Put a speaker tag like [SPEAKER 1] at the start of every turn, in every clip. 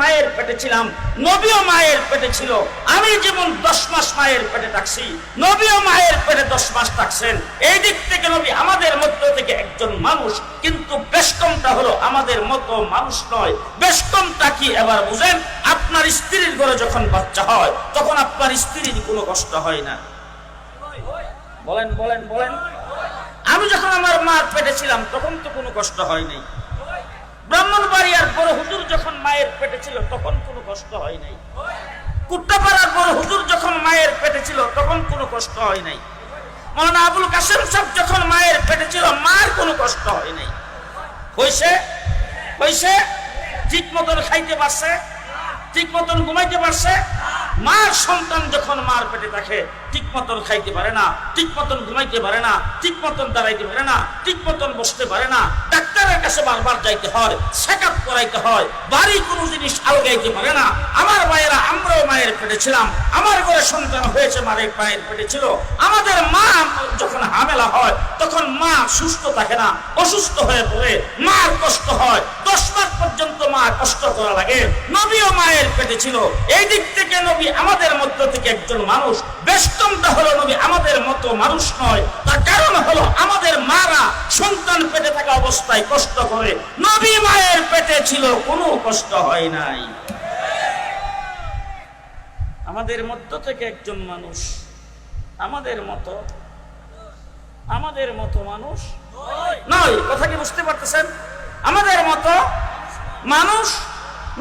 [SPEAKER 1] মায়ের পেটে ছিলাম, নবীও মায়ের পেটে ছিল। আমি যেমন দশ মাস মায়ের পেটে থাকছি, নবীও মায়ের পেটে দশ মাস থাকছেন। এই দিক থেকে নবী আমাদের মধ্য থেকে একজন মানুষ, কিন্তু বেশকমটা হলো আমাদের মতো মানুষ নয়। বেশকমটা কি এবার বুঝেন? আপনার স্ত্রীর ঘরে যখন বাচ্চা হয়, তখন আপনার স্ত্রীর কোনো কষ্ট হয় না। বলেন বলেন বলেন। আমি যখন আমার মার পেটে ছিলাম, তখন তো কোনো কষ্ট হয় নাই। ব্রাহ্মণবাড়িয়ার বড় হুজুর যখন মায়ের পেটে ছিল, তখন কোনো কষ্ট হয় নাই। কুট্টাপাড়ার বড় হুজুর যখন মায়ের পেটে ছিল, তখন কোনো কষ্ট হয় নাই। মৌলানা আবুল কাসেম সাহেব যখন মায়ের পেটে ছিল, মার কোনো কষ্ট হয় নাই। হইছে? হইছে? ঠিক মতন খাইতে পারছে? ঠিক মতন ঘুমাইতে পারছে? মার সন্তান যখন মার পেটে থাকে ঠিক মতন খাইতে পারে না, ঠিক মতন ঘুমাইতে পারে না, ঠিক মতন দাঁড়াইতে পারে না, ঠিক মতন বসতে পারে না, ডাক্তারের কাছে বারবার যাইতে হয়, চেক আপ করাইতে হয়, বাড়ি কোনো জিনিস আলগাইতে পারে পেটে ছিলাম আমার ঘরে সন্তান হয়েছে মায়ের মায়ের পেটে ছিল। আমাদের মা যখন হামেলা হয়, তখন মা সুস্থ থাকে না, অসুস্থ হয়ে পড়ে, মার কষ্ট হয়। দশ মাস পর্যন্ত মা কষ্ট করা লাগে। নবীও মায়ের পেটে ছিল। এই দিক থেকে নবী আমাদের মধ্য থেকে একজন মানুষ। বেষ্টমটা হলো নবী আমাদের মতো মানুষ নয়। তার কারণ হলো আমাদের মারা সন্তান পেটে থাকা অবস্থায় কষ্ট করে। নবী মায়ের পেটে ছিল, কোনো কষ্ট হয় নাই। আমাদের মধ্য থেকে একজন মানুষ, আমাদের মতো আমাদের মতো মানুষ নয়। কথা কি বুঝতে পারতেছেন? আমাদের মতো মানুষ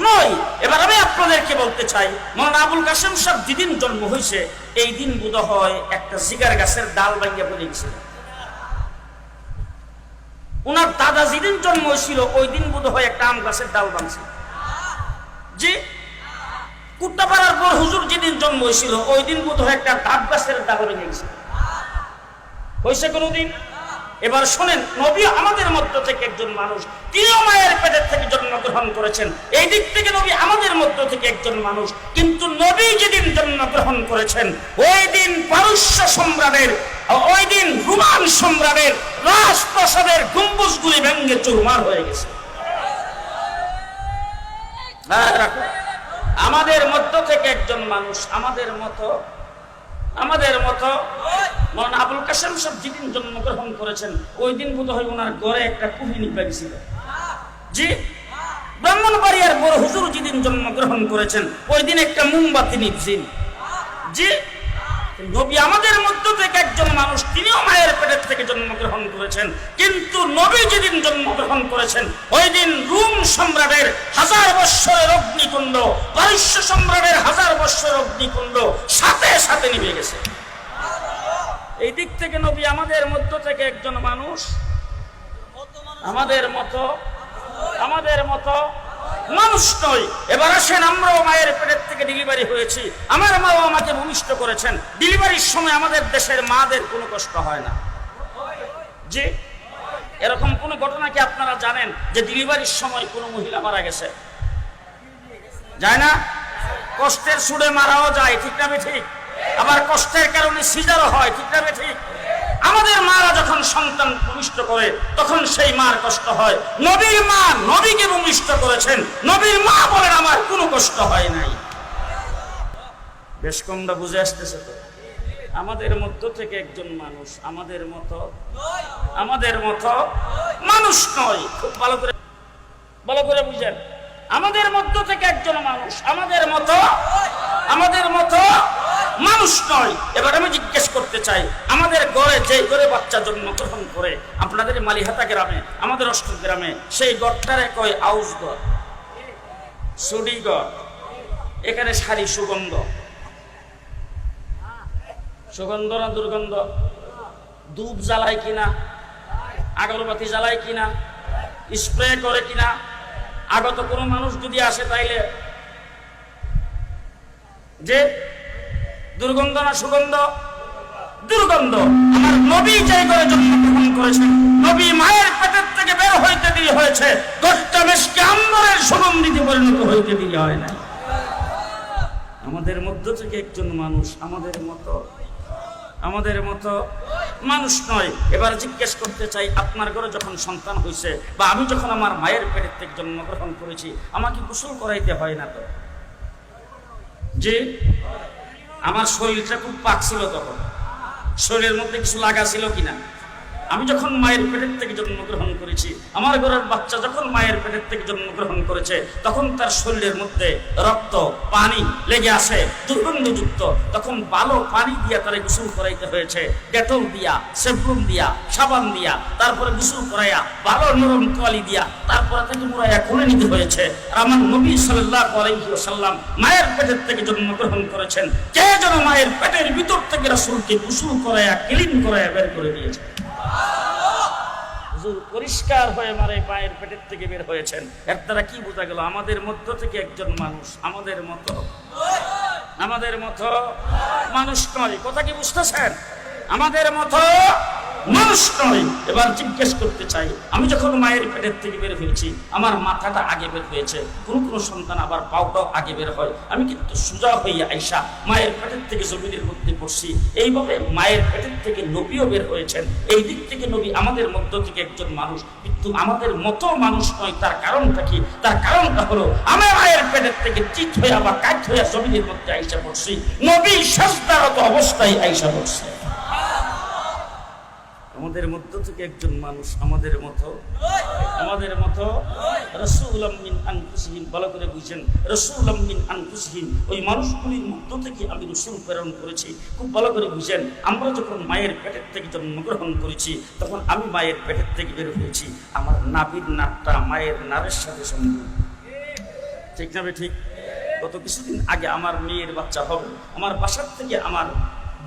[SPEAKER 1] নয়। এবার আমি আপনাদেরকে বলতে চাই, মৌলানা আবুল কাসেম সাহেব যেদিন জন্ম হয়েছে, এই দিন বোধ হয় একটা সিগার গাছের ডাল ভাঙ্গা পড়ে গেছিল উনার দাদা যেদিন জন্ম হয়েছিল, ওই দিন বোধ হয় একটা আম গাছের ডাল ভাঙছিল জি? কুট্টাপাড়ার পর হুজুর যেদিন জন্ম হয়েছিল ওই দিন বোধ হয় একটা ডাব গাছের ডাল ভেঙে গেছিল হয়েছে কোনোদিন? এবার শোনেন নবী আমাদের মধ্য থেকে একজন মানুষ তিনিও মায়ের পেটের থেকে জন্মগ্রহণ করেছেন। এই দিক থেকে নবী আমাদের মধ্য থেকে একজন মানুষ কিন্তু নবী যেদিন জন্মগ্রহণ করেছেন ওই দিন পারস্য সম্রাটের ওই দিন রুমান সম্রাটের রাজপ্রাসাদের গম্বুজগুলি ভেঙ্গে চুরমার হয়ে গেছে। হ্যাঁ, রাখো। আমাদের মধ্য থেকে একজন মানুষ, আমাদের মতো আমাদের মতো মন আবুল কাসেম সব যেদিন জন্মগ্রহণ করেছেন ওই দিন বোধ হয় ওনার গড়ে একটা কুহি নিপা গেছিল। জি? ব্রাহ্মণবাড়িয়ার বড় হুজুর যেদিন জন্মগ্রহণ করেছেন ওই দিন একটা মোমবাতি নিপছেন। জি? নবী আমাদের মধ্য থেকে একজন মানুষ, তিনিও মায়ের পেটের থেকে জন্মগ্রহণ করেছেন। কিন্তু নবী যেদিন জন্মগ্রহণ করেছেন, ওই দিন রুম সম্রাটের হাজার বৎসরের অগ্নিকুণ্ড, পারস্য সম্রাটের হাজার বৎসরের অগ্নিকুণ্ড সাথে সাথে নিভে গেছে। এই দিক থেকে নবী আমাদের মধ্য থেকে একজন মানুষ। আমাদের মতো আমাদের মতো মানুষ নয়। এবার আসেন, আমরাও মায়ের পেটের থেকে ডেলিভারি হয়েছি। আমার মাও আমাকে ভূমিষ্ঠ করেছেন। ডেলিভারির সময় আমাদের দেশের মাদের কোনো কষ্ট হয় না। যে এরকম কোন ঘটনা কি আপনারা জানেন যে ডেলিভারির সময় কোনো মহিলা মারা গেছে? যায় না? কষ্টের সুরে মারাও যায়, ঠিক না ঠিক? আবার কষ্টের কারণে সিজারও হয়, ঠিক না ঠিক? আমাদের মারা যখন সন্তান ভূমিষ্ঠ করে, তখন সেই মার কষ্ট হয়। নবীর মা নবীকে ভূমিষ্ঠ করেছেন। নবীর মা বলেন, আমার কোনো কষ্ট হয় নাই। বেশ কমটা বুঝে আসতেছে তো। আমাদের মধ্য থেকে একজন মানুষ, আমাদের মতো আমাদের মতো মানুষ নয়। খুব ভালো করে ভালো করে বুঝেন। আমাদের মধ্য থেকে একজন মানুষ, আমাদের মতো মানুষ নয়। এবার আমি জিজ্ঞেস করতে চাই, আমাদের গড়ে যে গড়ে বাচ্চা জন্মগ্রহণ করে, আপনাদের মালিহাতা গ্রামে, আমাদের অষ্টম গ্রামে, সেই গড়টারে কয় আউস গড়? সুডি এখানে সারি সুগন্ধ। সুগন্ধ না দুর্গন্ধ? ধূপ জ্বালায় কিনা? আগরবাতি জ্বালায় কিনা? স্প্রে করে কিনা? আগত কোনো মানুষ যদি আসে তাইলে? যে দুর্গন্ধ না সুগন্ধ? দুর্গন্ধ। আমার নবী যে করে জন্মগ্রহণ করেছেন, নবী মায়ের পেটের থেকে বের হইতে দিয়ে হয়েছে। আম্বরের সুগন্ধিতে পরিণত হইতে দিয়ে হয় না আমাদের মধ্য থেকে একজন মানুষ, আমাদের মতো আমাদের মতো মানুষ নয়। এবার জিজ্ঞেস করতে চাই, আপনার ঘরে যখন সন্তান হয়েছে বা আমি যখন আমার মায়ের পেটের থেকে জন্মগ্রহণ করেছি, আমাকে গোসল করাইতে হয় না তো? যে আমার শরীরটা খুব পাক ছিল তখন। শরীরের মধ্যে কিছু লাগা ছিল কিনা? আমি যখন মায়ের পেটের থেকে জন্মগ্রহণ করেছি, আমার ঘরের বাচ্চা যখন মায়ের পেটের থেকে জন্মগ্রহণ করেছে, তখন তার শরীরের মধ্যে রক্ত, পানি লেগে আসে, দুর্গন্ধযুক্ত। তখন ভালো পানি দিয়া তারা গোসল করাইতে হয়েছে। ডেটল দিয়া সেফরুম দিয়া, সাবান দিয়া, তারপরে গোসল করাইয়া ভালো নরম তোয়ালি দিয়া, তারপরে তাকে মুড়াইয়া খুলে নিতে হয়েছে। আর আমার নবী সাল্লাল্লাহু আলাইহি ওয়াসাল্লাম মায়ের পেটের থেকে জন্মগ্রহণ করেছেন। কে যেন মায়ের পেটের ভিতর থেকে রাসূলকে গোসল করাইয়া, ক্লিন করাইয়া বের করে দিয়েছে। হুজুর পরিষ্কার হয়ে মারে, পায়ের পেটের থেকে বের হয়েছেন। এর দ্বারা কি বোঝা গেল? আমাদের মধ্য থেকে একজন মানুষ, আমাদের মতো। আমাদের মতো। মানুষ নয়। কথা কি বুঝতেছেন? আমাদের মতো মানুষ নয়। এবার জিজ্ঞেস করতে চাই, আমি যখন মায়ের পেটের থেকে বের হয়েছি, আমার মাথাটা আগে বের হয়েছে। কোন কোন সন্তান আবার পাউটাও আগে বের হয়। আমি কিন্তু সোজা হইয়া আইসা মায়ের পেটের থেকে জমিনের মধ্যে পড়ছি। এইভাবে মায়ের পেটের থেকে নবীও বের হয়েছেন। এই দিক থেকে নবী আমাদের মধ্য থেকে একজন মানুষ। কিন্তু আমাদের মতো মানুষ নয়, তার কারণটা কি? তার কারণটা হলো, আমি মায়ের পেটের থেকে চিত হইয়া বা কাজ হইয়া জমিনের মধ্যে আইসা পড়ছি। নবী সস্তারত অবস্থায় আইসা পড়ছে। আমাদের মধ্য থেকে একজন মানুষ আমাদের মতো। আমাদের মতো। রসুল মিন আনফুসিহিম, ভালো করে বুঝছেন রসুল মিন আনফুসিহিম, ওই মানুষগুলির মধ্য থেকে আমি রসুল প্রেরণ করেছি। খুব ভালো করে বুঝছেন আমরা যখন মায়ের পেটের থেকে জন্মগ্রহণ করেছি, তখন আমি মায়ের পেটের থেকে বের হয়েছি। আমার নাবির নাটটা মায়ের নারের সাথে সঙ্গে ঠিক না ঠিক? গত কিছুদিন আগে আমার মেয়ের বাচ্চা হবে। আমার বাসার থেকে আমার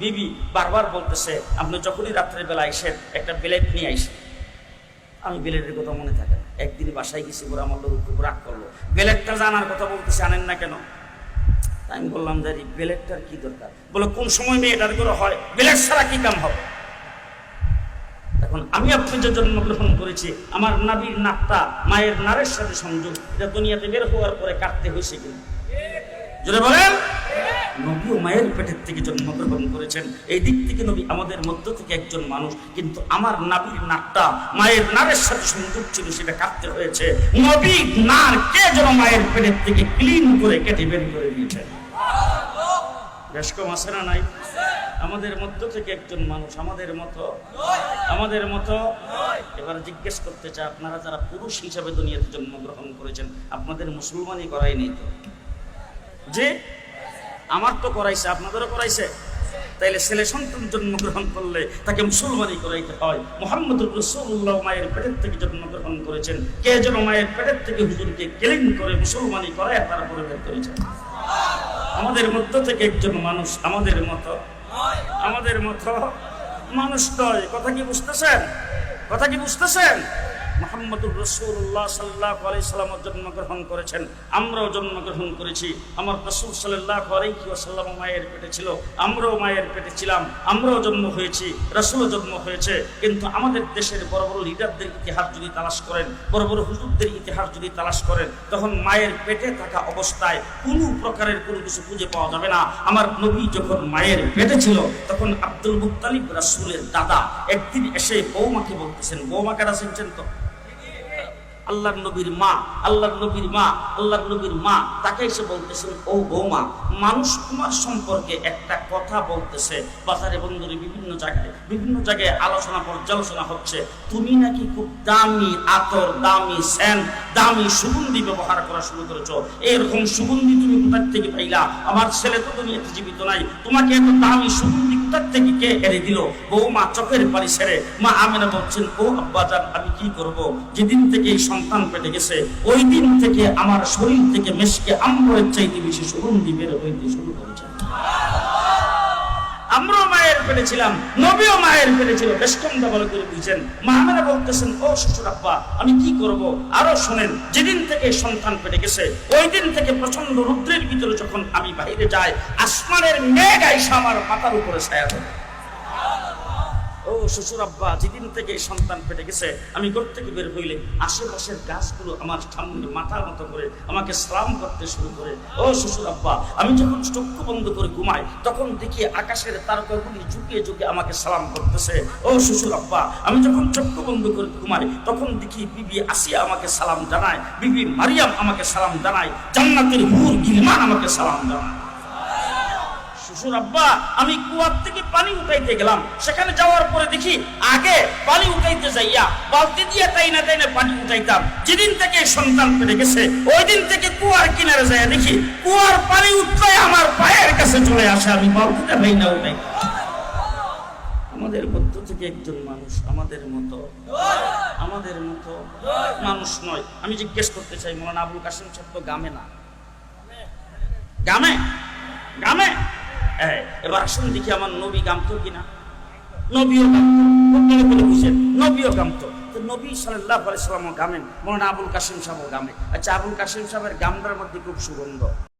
[SPEAKER 1] বিবি বারবার বলতেছে, আপনি যখনই রাত্রের বেলা আইসেন, একটা বেলেট নিয়ে আইসেন। আমি বেলেটের কথা মনে থাকে না। একদিন বাসায় গেছি পরে আমার লোক খুব রাগ করল। বেলেটটা জানার কথা বলতেছে, আনেন না কেন? আমি বললাম যে এই কি দরকার? বলে, কোন সময় মেয়েটার করে হয় বেলেট ছাড়া কি কাম হবে? এখন আমি আপনি যে জন্মগ্রহণ করেছি। আমার নাবির নাকটা মায়ের নারের সাথে সংযোগ। এটা দুনিয়াতে বের হওয়ার পরে কাটতে হয়েছে কিনা? জোরে বলেন। নবীও মায়ের পেটের থেকে জন্মগ্রহণ করেছেন। এই দিক থেকে নবী আমাদের মধ্য থেকে একজন মানুষ, কিন্তু আমার নাবির নাকটা মায়ের নারের সাথে সংযোগ ছিল, সেটা কাটতে হয়েছে। নবী নার কে যেন মায়ের পেটের থেকে ক্লিন করে কেটে বের করে দিয়েছেন বেশ কম না নাই? আমাদের মধ্য থেকে একজন মানুষ, আমাদের মতো আমাদের মতো। এবার জিজ্ঞেস করতে চাই, আপনারা যারা পুরুষ হিসাবে দুনিয়াতে জন্মগ্রহণ করেছেন, আপনাদের মুসলমানই করাই নেই তো? যে আমার তো করাইছে, আপনাদেরও করাইছে। তাইলে ছেলে সন্তান জন্মগ্রহণ করলে তাকে মুসলমানই করাইতে হয়। মোহাম্মদ রসুল্লাহ মায়ের পেটের থেকে জন্মগ্রহণ করেছেন। কে যেন মায়ের পেটের থেকে হুজুরকে কেলিং করে মুসলমানই করায় তারপরে বের করেছেন আমাদের মধ্য থেকে একজন মানুষ, আমাদের মতো। আমাদের মতো মানুষ নয়। কথা কি বুঝতেছেন? কথা কি বুঝতেছেন? মোহাম্মদুর রসুল্লাহ সাল্লাহ আলাইসাল্লাম জন্মগ্রহণ করেছেন। আমরাও জন্মগ্রহণ করেছি। আমার রসুল সাল্লাহ আলাইসাল্লাম মায়ের পেটে ছিল। আমরাও মায়ের পেটে ছিলাম। আমরাও জন্ম হয়েছি। রসুলও জন্ম হয়েছে। কিন্তু আমাদের দেশের বড় বড় লিডারদের ইতিহাস যদি তালাশ করেন, বড় বড় হুজুরদের ইতিহাস যদি তালাশ করেন, তখন মায়ের পেটে থাকা অবস্থায় কোনো প্রকারের কোনো কিছু খুঁজে পাওয়া যাবে না। আমার নবী যখন মায়ের পেটে ছিল, তখন আব্দুল মুক্তালিব রাসুলের দাদা একদিন এসে বৌমাকে বলতেছেন বৌমাকে রাসেছেন তো? আল্লাহর নবীর মা, আল্লাহর নবীর মা, আল্লাহর নবীর মা, তাকে এসে বলতেছেন, ও বৌমা, মানুষ তোমার সম্পর্কে একটা কথা বলতেছে। বাজারে বন্দরে বিভিন্ন জায়গায় বিভিন্ন জায়গায় আলোচনা পর্যালোচনা হচ্ছে। তুমি নাকি খুব দামি আতর, দামি স্যান্ড দামি সুগন্ধি ব্যবহার করা শুরু করেছ। এরকম সুগন্ধি তুমি কোথার থেকে পাইলা? আমার ছেলে তো তুমি জীবিত নাই। তোমাকে এত দামি সুগন্ধি কোথার থেকে কে এড়ে দিল? বৌমা চোখের পানি ছেড়ে, মা আমেনা বলছেন, ও আব্বাজান, আমি কি করব? যেদিন থেকে এই সন্তান পেটে গেছে, ওই দিন থেকে আমার শরীর থেকে মেশকে আম্বরের চাইতে বেশি সুগন্ধি বের হইতে শুরু করেছে। আমরাও মায়ের ফেলেছিলাম ছিলাম, নবীও মায়ের ফেলেছিল ছিল। বেশ কম ভালো করে বুঝছেন মাহামেরা বলতেছেন, ও শ্বশুর আব্বা, আমি কি করব? আরও শোনেন, যেদিন থেকে সন্তান পেটে গেছে, ওই দিন থেকে প্রচণ্ড রুদ্রের ভিতরে যখন আমি বাইরে যাই, আসমানের মেঘ আইসা আমার মাথার উপরে ছায়া শ্বশুর আব্বা যেদিন থেকে সন্তান পেটে গেছে, আমি ঘর থেকে বের হইলে আশেপাশের গাছগুলো আমার সামনে মাথার মতো করে আমাকে সালাম করতে শুরু করে। ও শ্বশুর আব্বা, আমি যখন চক্ষু বন্ধ করে ঘুমাই, তখন দেখি আকাশের তারকাগুলি ঝুঁকে ঝুঁকে আমাকে সালাম করতেছে। ও শ্বশুর আব্বা, আমি যখন চক্ষু বন্ধ করে ঘুমাই, তখন দেখি বিবি আসিয়া আমাকে সালাম জানায়, বিবি মারিয়াম আমাকে সালাম জানায়, জান্নাতের হুর গিলমান আমাকে সালাম জানায়। শ্বশুর আব্বা আমি কুয়ার থেকে পানি উঠাইতে গেলাম। সেখানে যাওয়ার পরে দেখি আগে পানি উঠাইতে যাইয়া বালতি দিয়ে তাই না তাই না পানি উঠাইতাম। যেদিন থেকে সন্তান পেটে গেছে ওই দিন থেকে কুয়ার কিনারে যাইয়া দেখি কুয়ার পানি উঠলে আমার পায়ের কাছে চলে আসে, আমি বালতিতে ভাই না উঠাই। আমাদের মধ্য থেকে একজন মানুষ আমাদের মতো আমাদের মতো মানুষ নয়। আমি জিজ্ঞেস করতে চাই, মৌলানা আবুল কাসিম সাহেব তো গামে না? গামে? গামে? এই, এবার আসুন দেখি আমার নবী গামতো কিনা? নবীও গামতো বলে বুঝেন? নবীও গামতো তো। নবী সাল্লাহ আলাইসাল্লামও গামেন মনে আবুল কাসিম সাহেবও গামে। আচ্ছা আবুল কাসিম সাহেবের গামটার মধ্যে খুব সুগন্ধ।